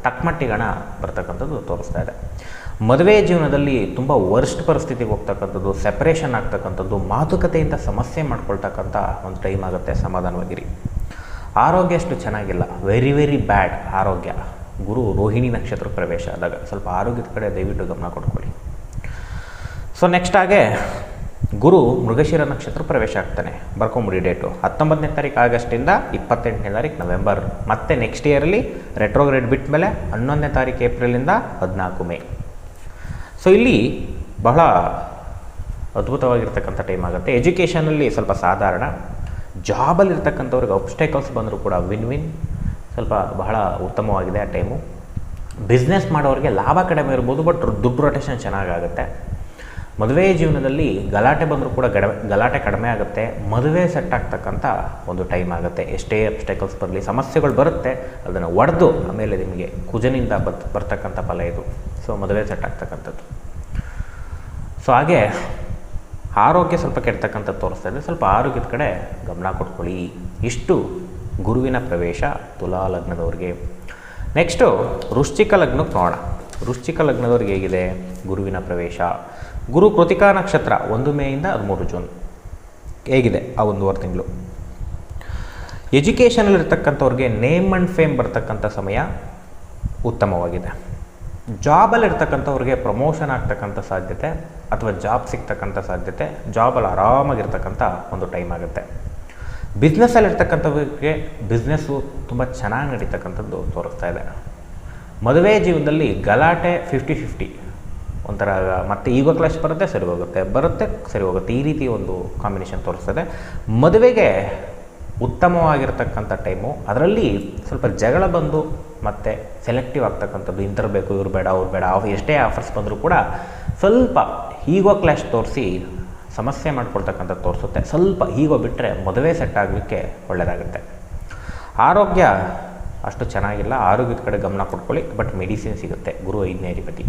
[SPEAKER 1] ತಕ್ಕಮಟ್ಟಿಗೆ ಹಣ ಬರ್ತಕ್ಕಂಥದ್ದು ತೋರಿಸ್ತಾ ಇದೆ. ಮದುವೆ ಜೀವನದಲ್ಲಿ ತುಂಬ ವರ್ಸ್ಟ್ ಪರಿಸ್ಥಿತಿಗೆ ಹೋಗ್ತಕ್ಕಂಥದ್ದು ಸೆಪರೇಷನ್ ಆಗ್ತಕ್ಕಂಥದ್ದು, ಮಾತುಕತೆಯಿಂದ ಸಮಸ್ಯೆ ಮಾಡ್ಕೊಳ್ತಕ್ಕಂಥ ಒಂದು ಟೈಮ್ ಆಗುತ್ತೆ ಸಮಾಧಾನವಾಗಿರಿ. ಆರೋಗ್ಯ ಅಷ್ಟು ಚೆನ್ನಾಗಿಲ್ಲ. ವೆರಿ ವೆರಿ ಬ್ಯಾಡ್ ಆರೋಗ್ಯ. ಗುರು ರೋಹಿಣಿ ನಕ್ಷತ್ರ ಪ್ರವೇಶ ಆದಾಗ ಸ್ವಲ್ಪ ಆರೋಗ್ಯದ ಕಡೆ ದಯವಿಟ್ಟು ಗಮನ ಕೊಡ್ಕೊಳ್ಳಿ ಸೊ ನೆಕ್ಸ್ಟ್ ಹಾಗೆ ಗುರು ಮೃಗಶಿರ ನಕ್ಷತ್ರ ಪ್ರವೇಶ ಆಗ್ತಾನೆ. ಬರ್ಕೊಂಬಿಡಿ ಡೇಟು ಹತ್ತೊಂಬತ್ತನೇ ತಾರೀಕು ಆಗಸ್ಟಿಂದ ಇಪ್ಪತ್ತೆಂಟನೇ ತಾರೀಕು ನವೆಂಬರ್. ಮತ್ತೆ ನೆಕ್ಸ್ಟ್ ಇಯರಲ್ಲಿ ರೆಟ್ರೋಗ್ರೇಡ್ ಬಿಟ್ಟ ಮೇಲೆ ಹನ್ನೊಂದನೇ ತಾರೀಕು ಏಪ್ರಿಲಿಂದ ಹದಿನಾಲ್ಕು ಮೇ. ಸೊ ಇಲ್ಲಿ ಬಹಳ ಅದ್ಭುತವಾಗಿರ್ತಕ್ಕಂಥ ಟೈಮ್ ಆಗುತ್ತೆ. ಎಜುಕೇಷನಲ್ಲಿ ಸ್ವಲ್ಪ ಸಾಧಾರಣ. ಜಾಬಲ್ಲಿ ಇರ್ತಕ್ಕಂಥವ್ರಿಗೆ ಅಬ್ಸ್ಟೇಕಲ್ಸ್ ಬಂದರೂ ಕೂಡ ವಿನ್ ವಿನ್ ಸ್ವಲ್ಪ ಬಹಳ ಉತ್ತಮವಾಗಿದೆ ಆ ಟೈಮು ಬಿಸ್ನೆಸ್ ಮಾಡೋರಿಗೆ ಲಾಭ ಕಡಿಮೆ ಇರ್ಬೋದು ಬಟ್ ದುಡ್ಡು ರೊಟೇಷನ್ ಚೆನ್ನಾಗಾಗುತ್ತೆ ಮದುವೆ ಜೀವನದಲ್ಲಿ ಗಲಾಟೆ ಬಂದರೂ ಕೂಡ ಗಡ ಗಲಾಟೆ ಕಡಿಮೆ ಆಗುತ್ತೆ. ಮದುವೆ ಸೆಟ್ ಆಗ್ತಕ್ಕಂಥ ಒಂದು ಟೈಮ್ ಆಗುತ್ತೆ. ಎಷ್ಟೇ ಅಬ್ಸ್ಟೇಕಲ್ಸ್ ಬರಲಿ, ಸಮಸ್ಯೆಗಳು ಬರುತ್ತೆ, ಅದನ್ನು ಒಡೆದು ಆಮೇಲೆ ನಿಮಗೆ ಕುಜನಿಂದ ಬತ್ ಬರ್ತಕ್ಕಂಥ ಫಲ ಇದು. ಸೊ ಮೊದಲೇ ಸೆಟ್ ಆಗ್ತಕ್ಕಂಥದ್ದು. ಸೊ ಹಾಗೆ ಆರೋಗ್ಯ ಸ್ವಲ್ಪ ಕೆಡ್ತಕ್ಕಂಥದ್ದು ತೋರಿಸ್ತಾ ಇದೆ ಸ್ವಲ್ಪ ಆರೋಗ್ಯದ ಕಡೆ ಗಮನ ಕೊಟ್ಕೊಳ್ಳಿ. ಇಷ್ಟು ಗುರುವಿನ ಪ್ರವೇಶ ತುಲಾ ಲಗ್ನದವ್ರಿಗೆ. ನೆಕ್ಸ್ಟು ವೃಶ್ಚಿಕ ಲಗ್ನಕ್ಕೆ ನೋಡೋಣ. ವೃಶ್ಚಿಕ ಲಗ್ನದವ್ರಿಗೆ ಹೇಗಿದೆ? ಗುರುವಿನ ಪ್ರವೇಶ. ಗುರು ಕೃತಿಕಾ ನಕ್ಷತ್ರ, ಒಂದು ಮೇಯಿಂದ ಹದಿಮೂರು ಜೂನ್. ಹೇಗಿದೆ ಆ ಒಂದೂವರೆ ತಿಂಗಳು? ಎಜುಕೇಷನಲ್ಲಿರ್ತಕ್ಕಂಥವ್ರಿಗೆ ನೇಮ್ ಆ್ಯಂಡ್ ಫೇಮ್ ಬರ್ತಕ್ಕಂಥ ಸಮಯ ಉತ್ತಮವಾಗಿದೆ. ಜಾಬಲ್ಲಿರ್ತಕ್ಕಂಥವ್ರಿಗೆ ಪ್ರಮೋಷನ್ ಆಗ್ತಕ್ಕಂಥ ಸಾಧ್ಯತೆ ಅಥವಾ ಜಾಬ್ ಸಿಗ್ತಕ್ಕಂಥ ಸಾಧ್ಯತೆ ಜಾಬಲ್ಲಿ ಆರಾಮಾಗಿರ್ತಕ್ಕಂಥ ಒಂದು ಟೈಮ್ ಆಗುತ್ತೆ. ಬಿಸ್ನೆಸ್ಸಲ್ಲಿರ್ತಕ್ಕಂಥವ್ರಿಗೆ ಬಿಸ್ನೆಸ್ಸು ತುಂಬ ಚೆನ್ನಾಗಿ ನಡೀತಕ್ಕಂಥದ್ದು ತೋರಿಸ್ತಾ ಇದೆ. ಮದುವೆ ಜೀವನದಲ್ಲಿ ಗಲಾಟೆ ಫಿಫ್ಟಿ ಫಿಫ್ಟಿ ಒಂಥರ ಮತ್ತೆ ಈಗ ಕ್ಲಾಶ್ ಬರುತ್ತೆ, ಸರಿ ಹೋಗುತ್ತೆ. ಬರುತ್ತೆ, ಸರಿ ಹೋಗುತ್ತೆ. ಈ ರೀತಿ ಒಂದು ಕಾಂಬಿನೇಷನ್ ತೋರಿಸ್ತದೆ ಮದುವೆಗೆ ಉತ್ತಮವಾಗಿರ್ತಕ್ಕಂಥ ಟೈಮು. ಅದರಲ್ಲಿ ಸ್ವಲ್ಪ ಜಗಳ ಬಂದು ಮತ್ತು ಸೆಲೆಕ್ಟಿವ್ ಆಗ್ತಕ್ಕಂಥದ್ದು ಇಂಥರ್ ಬೇಕು ಇವ್ರು ಬೇಡ, ಅವ್ರು ಬೇಡ, ಅವು ಎಷ್ಟೇ ಆಫರ್ಸ್ ಬಂದರೂ ಕೂಡ ಸ್ವಲ್ಪ ಈಗೋ ಕ್ಲಾಶ್ ತೋರಿಸಿ ಸಮಸ್ಯೆ ಮಾಡ್ಕೊಳ್ತಕ್ಕಂಥದ್ದು ತೋರಿಸುತ್ತೆ. ಸ್ವಲ್ಪ ಈಗೋ ಬಿಟ್ಟರೆ ಮದುವೆ ಸೆಟ್ ಆಗಲಿಕ್ಕೆ ಒಳ್ಳೆಯದಾಗುತ್ತೆ ಆರೋಗ್ಯ ಅಷ್ಟು ಚೆನ್ನಾಗಿಲ್ಲ. ಆರೋಗ್ಯದ ಕಡೆ ಗಮನ ಕೊಟ್ಕೊಳ್ಳಿ ಬಟ್ ಮೆಡಿಸಿನ್ ಸಿಗುತ್ತೆ. ಗುರು ಐದನೇ ಅಧಿಪತಿ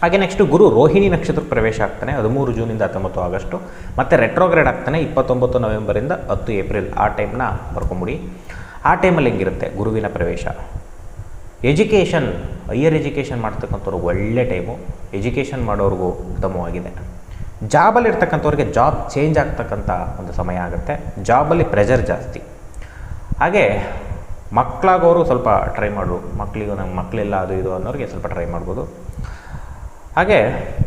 [SPEAKER 1] ಹಾಗೆ ನೆಕ್ಸ್ಟು ಗುರು ರೋಹಿಣಿ ನಕ್ಷತ್ರ ಪ್ರವೇಶ ಆಗ್ತಾನೆ, ಹದಿಮೂರು ಜೂನಿಂದ ಹತ್ತೊಂಬತ್ತು ಆಗಸ್ಟು. ಮತ್ತು ರೆಟ್ರೋಗ್ರೇಡ್ ಆಗ್ತಾನೆ ಇಪ್ಪತ್ತೊಂಬತ್ತು ನವೆಂಬರಿಂದ ಹತ್ತು ಏಪ್ರಿಲ್. ಆ ಟೈಮ್ನ ಬರ್ಕೊಂಬಿಡಿ. ಆ ಟೈಮಲ್ಲಿ ಹೆಂಗಿರುತ್ತೆ? ಗುರುವಿನ ಪ್ರವೇಶ. ಎಜುಕೇಷನ್ ಹೈಯರ್ ಎಜುಕೇಷನ್ ಮಾಡ್ತಕ್ಕಂಥವ್ರಿಗೆ ಒಳ್ಳೆ ಟೈಮು ಎಜುಕೇಷನ್ ಮಾಡೋರಿಗೂ ಉತ್ತಮವಾಗಿದೆ. ಜಾಬಲ್ಲಿ ಇರ್ತಕ್ಕಂಥವ್ರಿಗೆ ಜಾಬ್ ಚೇಂಜ್ ಆಗ್ತಕ್ಕಂಥ ಒಂದು ಸಮಯ ಆಗುತ್ತೆ. ಜಾಬಲ್ಲಿ ಪ್ರೆಷರ್ ಜಾಸ್ತಿ. ಹಾಗೆ ಮಕ್ಕಳಾಗೋರು ಸ್ವಲ್ಪ ಟ್ರೈ ಮಾಡು ಮಕ್ಕಳಿಗೂ ನಂಗೆ ಮಕ್ಕಳಿಲ್ಲ ಅದು ಇದು ಅನ್ನೋರಿಗೆ ಸ್ವಲ್ಪ ಟ್ರೈ ಮಾಡ್ಬೋದು. ಹಾಗೆ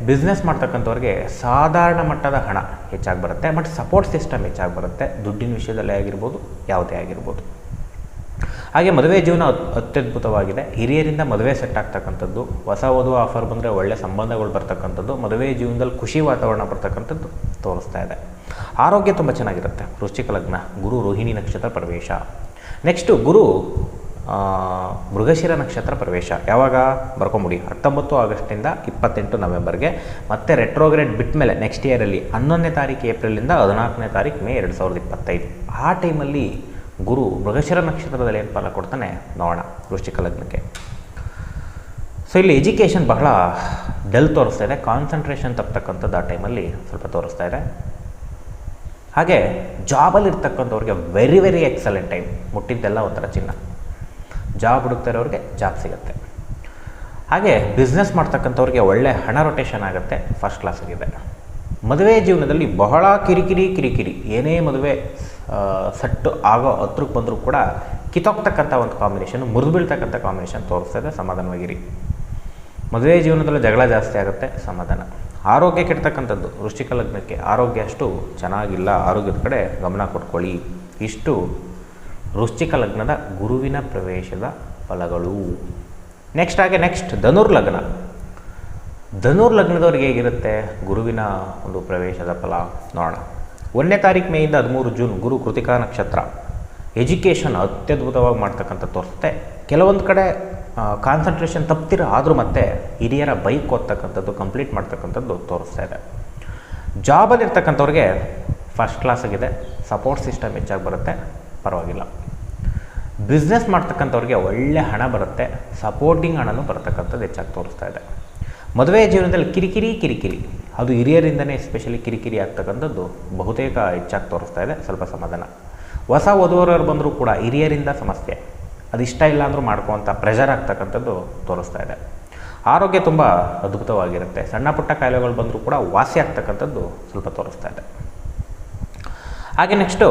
[SPEAKER 1] ಬಿಸ್ನೆಸ್ ಮಾಡ್ತಕ್ಕಂಥವ್ರಿಗೆ ಸಾಧಾರಣ ಮಟ್ಟದ ಹಣ ಹೆಚ್ಚಾಗಿ ಬರುತ್ತೆ ಬಟ್ ಸಪೋರ್ಟ್ ಸಿಸ್ಟಮ್ ಹೆಚ್ಚಾಗಿ ಬರುತ್ತೆ ದುಡ್ಡಿನ ವಿಷಯದಲ್ಲೇ ಆಗಿರ್ಬೋದು, ಯಾವುದೇ ಆಗಿರ್ಬೋದು. ಹಾಗೆ ಮದುವೆ ಜೀವನ ಅತ್ಯದ್ಭುತವಾಗಿದೆ. ಹಿರಿಯರಿಂದ ಮದುವೆ ಸೆಟ್ ಆಗ್ತಕ್ಕಂಥದ್ದು, ಹೊಸ ಓದುವ ಆಫರ್ ಬಂದರೆ ಒಳ್ಳೆ ಸಂಬಂಧಗಳು ಬರ್ತಕ್ಕಂಥದ್ದು, ಮದುವೆ ಜೀವನದಲ್ಲಿ ಖುಷಿ ವಾತಾವರಣ ಬರ್ತಕ್ಕಂಥದ್ದು ತೋರಿಸ್ತಾ ಇದೆ. ಆರೋಗ್ಯ ತುಂಬ ಚೆನ್ನಾಗಿರುತ್ತೆ. ವೃಶ್ಚಿಕ ಲಗ್ನ, ಗುರು ರೋಹಿಣಿ ನಕ್ಷತ್ರ ಪ್ರವೇಶ. ನೆಕ್ಸ್ಟು ಗುರು ಮೃಗಶಿರ ನಕ್ಷತ್ರ ಪ್ರವೇಶ. ಯಾವಾಗ? ಬರ್ಕೊಂಬಿಡಿ. ಹತ್ತೊಂಬತ್ತು ಆಗಸ್ಟಿಂದ ಇಪ್ಪತ್ತೆಂಟು ನವೆಂಬರ್ಗೆ. ಮತ್ತೆ ರೆಟ್ರೋಗ್ರೇಡ್ ಬಿಟ್ಟ ಮೇಲೆ ನೆಕ್ಸ್ಟ್ ಇಯರಲ್ಲಿ ಹನ್ನೊಂದನೇ ತಾರೀಕು ಏಪ್ರಿಲಿಂದ ಹದಿನಾಲ್ಕನೇ ತಾರೀಕು ಮೇ ಎರಡು ಸಾವಿರದ ಇಪ್ಪತ್ತೈದು. ಆ ಟೈಮಲ್ಲಿ ಗುರು ಮೃಗಶಿರ ನಕ್ಷತ್ರದಲ್ಲಿ ಏನು ಫಲ ಕೊಡ್ತಾನೆ? ನೋಡೋಣ. ವೃಶ್ಚಿಕ ಲಗ್ನಕ್ಕೆ. ಸೊ ಇಲ್ಲಿ ಎಜುಕೇಷನ್ ಬಹಳ ಡಲ್ ತೋರಿಸ್ತಾ ಇದೆ. ಕಾನ್ಸಂಟ್ರೇಷನ್ ತಪ್ಪತಕ್ಕಂಥದ್ದು ಆ ಟೈಮಲ್ಲಿ ಸ್ವಲ್ಪ ತೋರಿಸ್ತಾ ಇದೆ. ಹಾಗೆ ಜಾಬಲ್ಲಿ ಇರ್ತಕ್ಕಂಥವ್ರಿಗೆ ವೆರಿ ವೆರಿ ಎಕ್ಸಲೆಂಟ್ ಟೈಮ್ ಮುಟ್ಟಿದ್ದೆಲ್ಲ ಒಂಥರ ಚಿನ್ನ. ಜಾಬ್ ಹುಡುಕ್ತಾ ಇರೋರಿಗೆ ಜಾಬ್ ಸಿಗುತ್ತೆ. ಹಾಗೆ ಬಿಸ್ನೆಸ್ ಮಾಡ್ತಕ್ಕಂಥವ್ರಿಗೆ ಒಳ್ಳೆ ಹಣ ರೊಟೇಷನ್ ಆಗುತ್ತೆ ಫಸ್ಟ್ ಕ್ಲಾಸ್ ಆಗಿದೆ ಮದುವೆ ಜೀವನದಲ್ಲಿ ಬಹಳ ಕಿರಿಕಿರಿ ಕಿರಿಕಿರಿ, ಏನೇ ಮದುವೆ ಸಟ್ಟು ಆಗೋ ಹತ್ರಕ್ಕೆ ಬಂದರೂ ಕೂಡ ಕಿತ್ತೋಗ್ತಕ್ಕಂಥ ಒಂದು ಕಾಂಬಿನೇಷನ್ ಮುರಿದು ಬೀಳ್ತಕ್ಕಂಥ ಕಾಂಬಿನೇಷನ್ ತೋರಿಸ್ತದೆ ಸಮಾಧಾನವಾಗಿರಿ. ಮದುವೆ ಜೀವನದಲ್ಲಿ ಜಗಳ ಜಾಸ್ತಿ ಆಗುತ್ತೆ, ಸಮಾಧಾನ. ಆರೋಗ್ಯ ಕೆಡ್ತಕ್ಕಂಥದ್ದು, ವೃಶ್ಚಿಕ ಲಗ್ನಕ್ಕೆ ಆರೋಗ್ಯ ಅಷ್ಟು ಚೆನ್ನಾಗಿಲ್ಲ, ಆರೋಗ್ಯದ ಕಡೆ ಗಮನ ಕೊಟ್ಕೊಳ್ಳಿ. ಇಷ್ಟು ವೃಶ್ಚಿಕ ಲಗ್ನದ ಗುರುವಿನ ಪ್ರವೇಶದ ಫಲಗಳು. ನೆಕ್ಸ್ಟ್ ಹಾಗೆ ನೆಕ್ಸ್ಟ್ ಧನುರ್ ಲಗ್ನ ಧನುರ್ ಲಗ್ನದವ್ರಿಗೆ ಹೇಗಿರುತ್ತೆ? ಗುರುವಿನ ಒಂದು ಪ್ರವೇಶದ ಫಲ ನೋಡೋಣ. ಒಂದನೇ ತಾರೀಕು ಮೇಯಿಂದ ಹದಿಮೂರು ಜೂನ್ ಗುರು ಕೃತಿಕಾ ನಕ್ಷತ್ರ. ಎಜುಕೇಷನ್ ಅತ್ಯದ್ಭುತವಾಗಿ ಮಾಡ್ತಕ್ಕಂಥ ತೋರಿಸುತ್ತೆ ಕೆಲವೊಂದು ಕಡೆ ಕಾನ್ಸಂಟ್ರೇಷನ್ ತಪ್ತಿರ, ಆದರೂ ಮತ್ತೆ ಹಿರಿಯರ ಬೈಕ್ ಓದ್ತಕ್ಕಂಥದ್ದು ಕಂಪ್ಲೀಟ್ ಮಾಡ್ತಕ್ಕಂಥದ್ದು ತೋರಿಸ್ತಾ ಇದೆ. ಜಾಬಲ್ಲಿರ್ತಕ್ಕಂಥವ್ರಿಗೆ ಫಸ್ಟ್ ಕ್ಲಾಸ್ ಆಗಿದೆ. ಸಪೋರ್ಟ್ ಸಿಸ್ಟಮ್ ಹೆಚ್ಚಾಗಿ ಬರುತ್ತೆ. ಪರವಾಗಿಲ್ಲ. ಬಿಸ್ನೆಸ್ ಮಾಡ್ತಕ್ಕಂಥವ್ರಿಗೆ ಒಳ್ಳೆ ಹಣ ಬರುತ್ತೆ ಸಪೋರ್ಟಿಂಗ್ ಹಣನೂ ಬರತಕ್ಕಂಥದ್ದು ಹೆಚ್ಚಾಗಿ ತೋರಿಸ್ತಾ ಇದೆ. ಮದುವೆ ಜೀವನದಲ್ಲಿ ಕಿರಿಕಿರಿ ಕಿರಿಕಿರಿ. ಅದು ಹಿರಿಯರಿಂದನೇ ಎಸ್ಪೆಷಲಿ ಕಿರಿಕಿರಿ ಆಗ್ತಕ್ಕಂಥದ್ದು ಬಹುತೇಕ ಹೆಚ್ಚಾಗಿ ತೋರಿಸ್ತಾ ಇದೆ, ಸ್ವಲ್ಪ ಸಮಾಧಾನ. ಹೊಸ ವಧುವರರು ಬಂದರೂ ಕೂಡ ಹಿರಿಯರಿಂದ ಸಮಸ್ಯೆ. ಅದು ಇಷ್ಟ ಇಲ್ಲ ಅಂದರೂ ಮಾಡ್ಕೋವಂಥ ಪ್ರೆಷರ್ ಆಗ್ತಕ್ಕಂಥದ್ದು ತೋರಿಸ್ತಾ ಇದೆ. ಆರೋಗ್ಯ ತುಂಬ ಅದ್ಭುತವಾಗಿರುತ್ತೆ. ಸಣ್ಣ ಪುಟ್ಟ ಕಾಯಿಲೆಗಳು ಬಂದರೂ ಕೂಡ ವಾಸಿ ಆಗ್ತಕ್ಕಂಥದ್ದು ಸ್ವಲ್ಪ ತೋರಿಸ್ತಾ ಇದೆ. ಹಾಗೆ ನೆಕ್ಸ್ಟು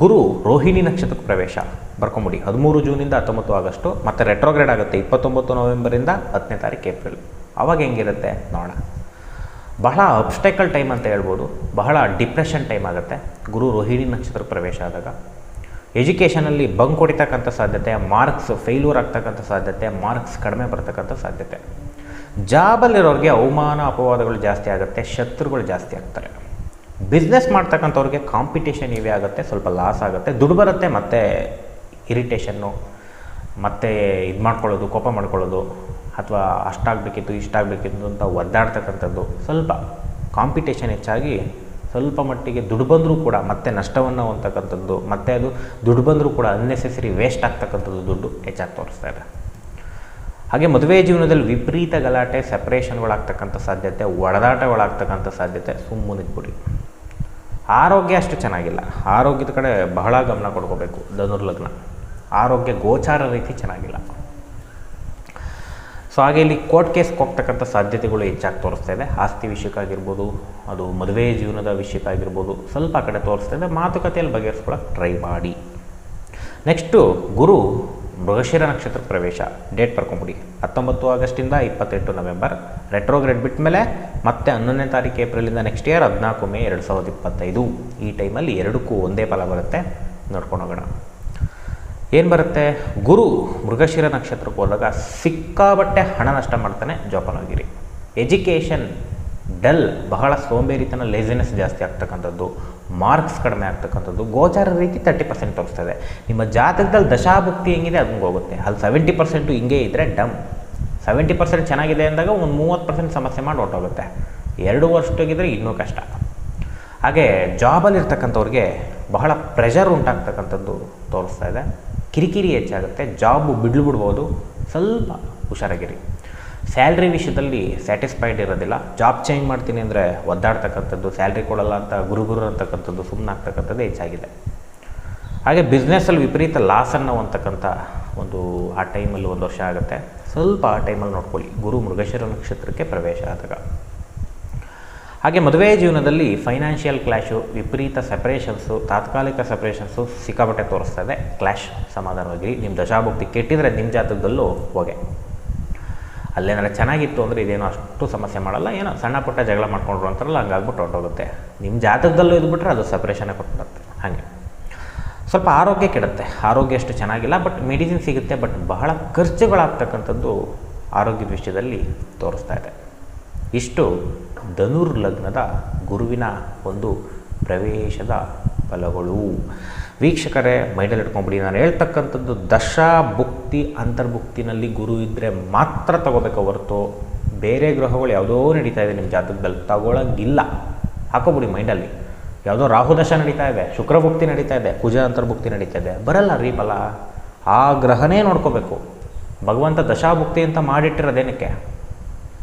[SPEAKER 1] ಗುರು ರೋಹಿಣಿ ನಕ್ಷತ್ರಕ್ಕೆ ಪ್ರವೇಶ. ಬರ್ಕೊಂಬಿಡಿ. ಹದಿಮೂರು ಜೂನಿಂದ ಹತ್ತೊಂಬತ್ತು ಆಗಸ್ಟು, ಮತ್ತು ರೆಟ್ರೋಗ್ರೇಡ್ ಆಗುತ್ತೆ ಇಪ್ಪತ್ತೊಂಬತ್ತು ನವೆಂಬರಿಂದ ಹತ್ತನೇ ತಾರೀಕು ಏಪ್ರಿಲ್. ಅವಾಗ ಹೆಂಗಿರುತ್ತೆ ನೋಡೋಣ. ಬಹಳ ಅಬ್ಸ್ಟೆಕಲ್ ಟೈಮ್ ಅಂತ ಹೇಳ್ಬೋದು. ಬಹಳ ಡಿಪ್ರೆಷನ್ ಟೈಮ್ ಆಗುತ್ತೆ. ಗುರು ರೋಹಿಣಿ ನಕ್ಷತ್ರ ಪ್ರವೇಶ ಆದಾಗ. ಎಜುಕೇಷನಲ್ಲಿ ಬಂಕ್ ಹೊಡಿತಕ್ಕಂಥ ಸಾಧ್ಯತೆ ಮಾರ್ಕ್ಸ್ ಫೇಲ್ಯೂರ್ ಆಗ್ತಕ್ಕಂಥ ಸಾಧ್ಯತೆ ಮಾರ್ಕ್ಸ್ ಕಡಿಮೆ ಬರ್ತಕ್ಕಂಥ ಸಾಧ್ಯತೆ. ಜಾಬಲ್ಲಿರೋರಿಗೆ ಅವಮಾನ, ಅಪವಾದಗಳು ಜಾಸ್ತಿ ಆಗುತ್ತೆ, ಶತ್ರುಗಳು ಜಾಸ್ತಿ ಆಗ್ತಾರೆ. ಬಿಸ್ನೆಸ್ ಮಾಡ್ತಕ್ಕಂಥವ್ರಿಗೆ ಕಾಂಪಿಟೇಷನ್ ಇವೇ ಆಗುತ್ತೆ, ಸ್ವಲ್ಪ ಲಾಸ್ ಆಗುತ್ತೆ. ದುಡ್ಡು ಬರುತ್ತೆ, ಮತ್ತು ಇರಿಟೇಷನ್ನು ಮತ್ತು ಇದು ಮಾಡ್ಕೊಳ್ಳೋದು, ಕೋಪ ಮಾಡ್ಕೊಳ್ಳೋದು, ಅಥವಾ ಅಷ್ಟಾಗಬೇಕಿತ್ತು, ಇಷ್ಟಾಗಬೇಕಿತ್ತು ಅಂತ ಒದ್ದಾಡ್ತಕ್ಕಂಥದ್ದು. ಸ್ವಲ್ಪ ಕಾಂಪಿಟೇಷನ್ ಹೆಚ್ಚಾಗಿ ಸ್ವಲ್ಪ ಮಟ್ಟಿಗೆ ದುಡ್ಡು ಬಂದರೂ ಕೂಡ ಮತ್ತೆ ನಷ್ಟವನ್ನು ಹೊಂದಕ್ಕಂಥದ್ದು ಮತ್ತು ಅದು ದುಡ್ಡು ಬಂದರೂ ಕೂಡ ಅನ್ನೆಸೆಸರಿ ವೇಸ್ಟ್ ಆಗ್ತಕ್ಕಂಥದ್ದು ದುಡ್ಡು ಹೆಚ್ಚಾಗಿ ತೋರಿಸ್ತಾ ಇದೆ. ಹಾಗೆ ಮದುವೆ ಜೀವನದಲ್ಲಿ ವಿಪರೀತ ಗಲಾಟೆ ಸೆಪ್ರೇಷನ್ಗಳಾಗ್ತಕ್ಕಂಥ ಸಾಧ್ಯತೆ, ಒಡೆದಾಟಗಳಾಗ್ತಕ್ಕಂಥ ಸಾಧ್ಯತೆ ಸುಮ್ಮನೆ ಸುಮ್ಮನಿದ್ಬಿಡಿ. ಆರೋಗ್ಯ ಅಷ್ಟು ಚೆನ್ನಾಗಿಲ್ಲ. ಆರೋಗ್ಯದ ಕಡೆ ಬಹಳ ಗಮನ ಕೊಡ್ಕೋಬೇಕು ಧನುರ್ಲಗ್ನ. ಆರೋಗ್ಯ ಗೋಚಾರ ರೀತಿ ಚೆನ್ನಾಗಿಲ್ಲ. ಸೊ ಹಾಗೆ ಇಲ್ಲಿ ಕೋರ್ಟ್ ಕೇಸ್ಗೆ ಹೋಗ್ತಕ್ಕಂಥ ಸಾಧ್ಯತೆಗಳು ಹೆಚ್ಚಾಗಿ ತೋರಿಸ್ತಾ ಇದೆ. ಆಸ್ತಿ ವಿಷಯಕ್ಕಾಗಿರ್ಬೋದು, ಅದು ಮದುವೆ ಜೀವನದ ವಿಷಯಕ್ಕಾಗಿರ್ಬೋದು, ಸ್ವಲ್ಪ ಕಡೆ ತೋರಿಸ್ತಾ ಇದೆ. ಮಾತುಕತೆಯಲ್ಲಿ ಬಗೆಹರಿಸ್ಕೊಳಕ್ಕೆ ಟ್ರೈ ಮಾಡಿ. ನೆಕ್ಸ್ಟು ಗುರು ಮೃಗಶಿರ ನಕ್ಷತ್ರ ಪ್ರವೇಶ ಡೇಟ್ ಬರ್ಕೊಂಬಿಡಿ ಹತ್ತೊಂಬತ್ತು ಆಗಸ್ಟಿಂದ ಇಪ್ಪತ್ತೆಂಟು ನವೆಂಬರ್. ರೆಟ್ರೋಗ್ರೇಡ್ ಬಿಟ್ಟ ಮೇಲೆ ಮತ್ತೆ ಹನ್ನೊಂದನೇ ತಾರೀಕು ಏಪ್ರಿಲಿಂದ ನೆಕ್ಸ್ಟ್ ಇಯರ್ ಹದಿನಾಲ್ಕು ಮೇ ಎರಡು ಸಾವಿರದ ಇಪ್ಪತ್ತೈದು. ಈ ಟೈಮಲ್ಲಿ ಎರಡಕ್ಕೂ ಒಂದೇ ಫಲ ಬರುತ್ತೆ. ನೋಡ್ಕೊಂಡು ಹೋಗೋಣ. ಏನು ಬರುತ್ತೆ? ಗುರು ಮೃಗಶಿರ ನಕ್ಷತ್ರಕ್ಕೆ ಹೋದಾಗ ಸಿಕ್ಕಾಬಟ್ಟೆ ಹಣ ನಷ್ಟ ಮಾಡ್ತಾನೆ ಜೋಪಾನವಾಗಿರಿ ಎಜುಕೇಷನ್ ಡಲ್ ಬಹಳ ಸೋಂಬೇರಿತನ ಲೇಸಿನೆಸ್ ಜಾಸ್ತಿ ಆಗ್ತಕ್ಕಂಥದ್ದು. ಮಾರ್ಕ್ಸ್ ಕಡಿಮೆ ಆಗ್ತಕ್ಕಂಥದ್ದು ಗೋಚಾರ ರೀತಿ ತರ್ಟಿ ಪರ್ಸೆಂಟ್ ತೋರಿಸ್ತದೆ. ನಿಮ್ಮ ಜಾತಕದಲ್ಲಿ ದಶಾಭಕ್ತಿ ಹೆಂಗಿದೆ ಅದಕ್ಕೆ ಹೋಗುತ್ತೆ. ಅಲ್ಲಿ ಸೆವೆಂಟಿ ಪರ್ಸೆಂಟು ಹಿಂಗೆ ಇದ್ದರೆ ಡಮ್. ಸೆವೆಂಟಿ ಪರ್ಸೆಂಟ್ ಚೆನ್ನಾಗಿದೆ ಅಂದಾಗ ಒಂದು ಮೂವತ್ತು ಪರ್ಸೆಂಟ್ ಸಮಸ್ಯೆ ಮಾಡಿ ಹೊರಟೋಗುತ್ತೆ. ಎರಡು ವರ್ಷದಾಗಿದ್ದರೆ ಇನ್ನೂ ಕಷ್ಟ. ಹಾಗೆ ಜಾಬಲ್ಲಿರ್ತಕ್ಕಂಥವ್ರಿಗೆ ಬಹಳ ಪ್ರೆಷರ್ ಉಂಟಾಗ್ತಕ್ಕಂಥದ್ದು ತೋರಿಸ್ತಾ ಇದೆ. ಕಿರಿಕಿರಿ ಹೆಚ್ಚಾಗುತ್ತೆ. ಜಾಬು ಬಿಡ್ಲು ಬಿಡ್ಬೋದು. ಸ್ವಲ್ಪ ಹುಷಾರಾಗಿರಿ. ಸ್ಯಾಲ್ರಿ ವಿಷಯದಲ್ಲಿ ಸ್ಯಾಟಿಸ್ಫೈಡ್ ಇರೋದಿಲ್ಲ. ಜಾಬ್ ಚೇಂಜ್ ಮಾಡ್ತೀನಿ ಅಂದರೆ ಒದ್ದಾಡ್ತಕ್ಕಂಥದ್ದು, ಸ್ಯಾಲ್ರಿ ಕೊಡಲ್ಲ ಅಂತ ಗುರುಗುರು ಅಂತಕ್ಕಂಥದ್ದು ಸುಮ್ಮನೆ ಆಗ್ತಕ್ಕಂಥದ್ದು ಹೆಚ್ಚಾಗಿದೆ. ಹಾಗೆ ಬಿಸ್ನೆಸ್ಸಲ್ಲಿ ವಿಪರೀತ ಲಾಸನ್ನು ಅಂತಕ್ಕಂಥ ಒಂದು ಆ ಟೈಮಲ್ಲಿ ಒಂದು ವರ್ಷ ಆಗುತ್ತೆ. ಸ್ವಲ್ಪ ಆ ಟೈಮಲ್ಲಿ ನೋಡ್ಕೊಳ್ಳಿ. ಗುರು ಮೃಗಶಿರ ನಕ್ಷತ್ರಕ್ಕೆ ಪ್ರವೇಶ ಆದಾಗ. ಹಾಗೆ ಮದುವೆ ಜೀವನದಲ್ಲಿ ಫೈನಾನ್ಷಿಯಲ್ ಕ್ಲ್ಯಾಶು ವಿಪರೀತ ಸೆಪರೇಷನ್ಸು, ತಾತ್ಕಾಲಿಕ ಸೆಪರೇಷನ್ಸು ಸಿಕ್ಕಾಪಟ್ಟೆ ತೋರಿಸ್ತದೆ ಕ್ಲ್ಯಾಶ್ ಸಮಾಧಾನವಾಗಿ ನಿಮ್ಮ ದಶಾಭಕ್ತಿ ಕೆಟ್ಟಿದ್ರೆ ನಿಮ್ಮ ಜಾತಕದಲ್ಲೂ ಹೋಗೆ. ಅಲ್ಲೇನಾದ್ರೆ ಚೆನ್ನಾಗಿತ್ತು ಅಂದರೆ ಇದೇನು ಅಷ್ಟು ಸಮಸ್ಯೆ ಮಾಡಲ್ಲ, ಏನೋ ಸಣ್ಣ ಪುಟ್ಟ ಜಗಳ ಮಾಡ್ಕೊಂಡ್ರು ಅಂತಾರಲ್ಲ, ಹಂಗಾಗ್ಬಿಟ್ಟು ಹೊರಟೋಗುತ್ತೆ. ನಿಮ್ಮ ಜಾತಕದಲ್ಲೂ ಇದ್ಬಿಟ್ರೆ ಅದು ಸಪ್ರೇಷನೇ ಕೊಟ್ಬಿಡುತ್ತೆ, ಹಾಗೆ. ಸ್ವಲ್ಪ ಆರೋಗ್ಯ ಕೆಡುತ್ತೆ, ಆರೋಗ್ಯ ಅಷ್ಟು ಚೆನ್ನಾಗಿಲ್ಲ ಬಟ್ ಮೆಡಿಸಿನ್ ಸಿಗುತ್ತೆ ಬಟ್ ಬಹಳ ಖರ್ಚುಗಳಾಗ್ತಕ್ಕಂಥದ್ದು ಆರೋಗ್ಯದ ವಿಷಯದಲ್ಲಿ ತೋರಿಸ್ತಾ ಇದೆ. ಇಷ್ಟು ಧನುರ್ಲಗ್ನದ ಗುರುವಿನ ಒಂದು ಪ್ರವೇಶದ ಫಲಗಳು. ವೀಕ್ಷಕರೇ ಮೈಂಡಲ್ಲಿ ಇಟ್ಕೊಂಬಿಡಿ ನಾನು ಹೇಳ್ತಕ್ಕಂಥದ್ದು ದಶಾ ಭುಕ್ತಿ ಅಂತರ್ಭುಕ್ತಿನಲ್ಲಿ ಗುರು ಇದ್ದರೆ ಮಾತ್ರ ತಗೋಬೇಕು ಹೊರತು ಬೇರೆ ಗ್ರಹಗಳು ಯಾವುದೋ ನಡೀತಾ ಇದೆ ನಿಮ್ಮ ಜಾತಕದಲ್ಲಿ ತಗೊಳ್ಳೋಂಗಿಲ್ಲ ಹಾಕೋಬಿಡಿ ಮೈಂಡಲ್ಲಿ. ಯಾವುದೋ ರಾಹುದಶ ನಡೀತಾ ಇದೆ ಶುಕ್ರಭುಕ್ತಿ ನಡೀತಾ ಇದೆ, ಕುಜ ಅಂತರ್ಭುಕ್ತಿ ನಡೀತಾ ಇದೆ, ಬರಲ್ಲ ರೀ ಫಲ ಆ ಗ್ರಹನೇ ನೋಡ್ಕೋಬೇಕು. ಭಗವಂತ ದಶಾಭುಕ್ತಿ ಅಂತ ಮಾಡಿಟ್ಟಿರೋದೇನಕ್ಕೆ?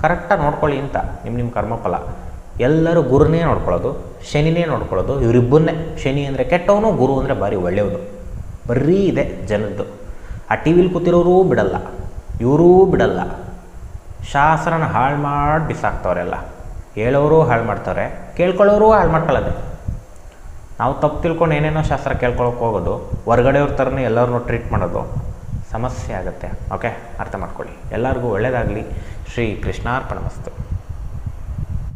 [SPEAKER 1] ಕರೆಕ್ಟಾಗಿ ನೋಡ್ಕೊಳ್ಳಿ ಅಂತ, ನಿಮ್ಮ ನಿಮ್ಮ ಕರ್ಮಫಲ. ಎಲ್ಲರೂ ಗುರುನೇ ನೋಡ್ಕೊಳ್ಳೋದು, ಶನಿನೇ ನೋಡ್ಕೊಳ್ಳೋದು ಇವರಿಬ್ಬನ್ನೇ ಶನಿ ಅಂದರೆ ಕೆಟ್ಟವನು, ಗುರು ಅಂದರೆ ಭಾರಿ ಒಳ್ಳೆಯವನು. ಬರೀ ಇದೆ ಜನದ್ದು. ಆ ಟಿ ವಿಲಿ ಕೂತಿರೋರೂ ಬಿಡಲ್ಲ, ಇವರೂ ಬಿಡಲ್ಲ. ಶಾಸ್ತ್ರನ ಹಾಳು ಮಾಡಿ ಬಿಸಾಕ್ತವ್ರೆಲ್ಲ. ಹೇಳೋರು ಹಾಳು ಮಾಡ್ತಾರೆ ಕೇಳ್ಕೊಳ್ಳೋರು ಹಾಳು ಮಾಡ್ಕೊಳ್ಳೋದೆ. ನಾವು ತಪ್ಪು ತಿಳ್ಕೊಂಡು ಏನೇನೋ ಶಾಸ್ತ್ರ ಕೇಳ್ಕೊಳಕ್ಕೆ ಹೋಗೋದು, ಹೊರಗಡೆಯವ್ರ ಥರನೇ ಎಲ್ಲರನ್ನೂ ಟ್ರೀಟ್ ಮಾಡೋದು ಸಮಸ್ಯೆ ಆಗುತ್ತೆ. ಓಕೆ, ಅರ್ಥ ಮಾಡ್ಕೊಳ್ಳಿ. ಎಲ್ಲರಿಗೂ ಒಳ್ಳೆಯದಾಗಲಿ ಶ್ರೀ ಕೃಷ್ಣಾರ್ಪಣಮಸ್ತು